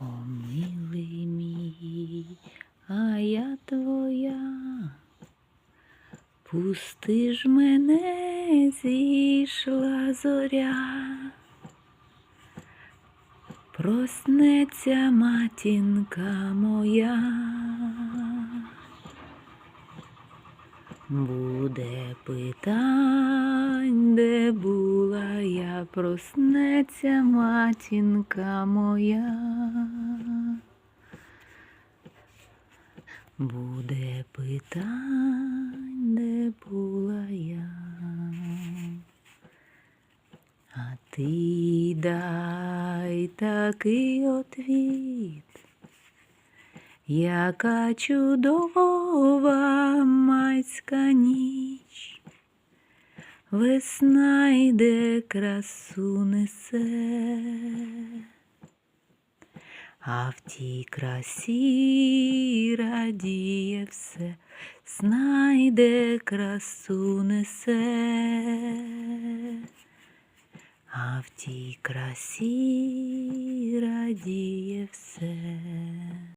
О, милий мій, а я твоя. Пусти ж мене, зійшла зоря. Проснеться матінка моя. Буде питань, де я, проснеться матінка моя. Буде питань, де була я. А ти дай такий отвіт, яка чудова майська ніч, весна йде красу несе, а в тій красі радіє все, знайде красу несе. А в тій красі радіє все.